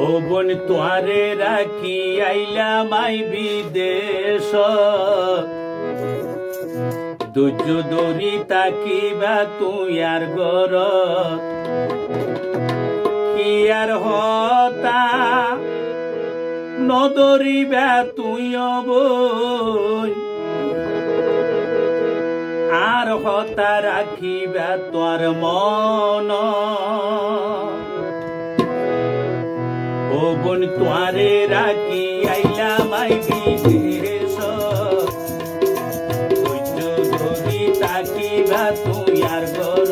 ও বোন তোয়ারে রাখি, আইলাম আই বিদেশ। দুর্য দরি তাকিবা তুই আর গর কি আর হতা? নদরিবা তুই বই আর হতা রাখিবা তোর মন। বোন তোয়ারে রাখি আইলাম আই বিদেশ। ধরি তাকিবা তুই আর গর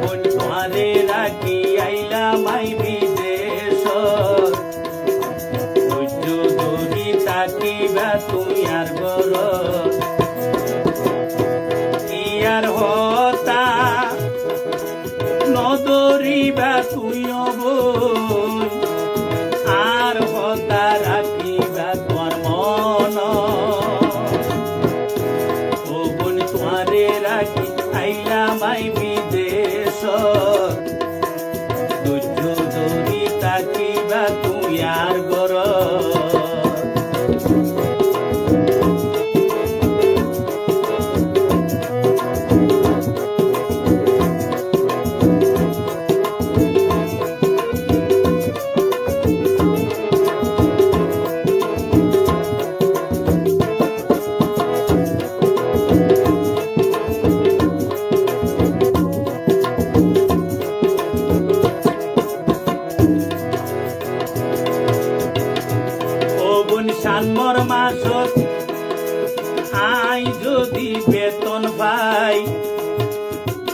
বোন তোয়ারে রাখি আইলাম আই বিদেশ। ধরি তাকিবা তুই আর গর কি আর রাখিবা আই যদি বেতন পাই।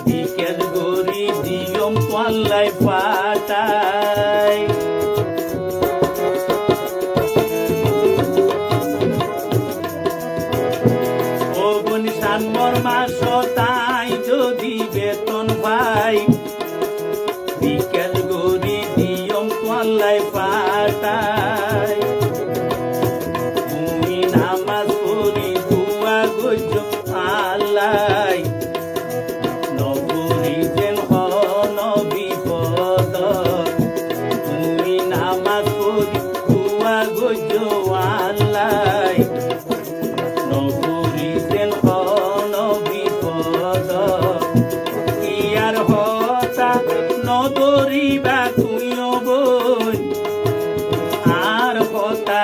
বিকেল গরি দিয়ম পাল্লাই পাতাই সানমর মাসত আই যদি বেতন পাই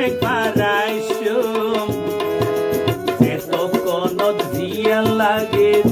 declaração. Se tocou no dia, ela que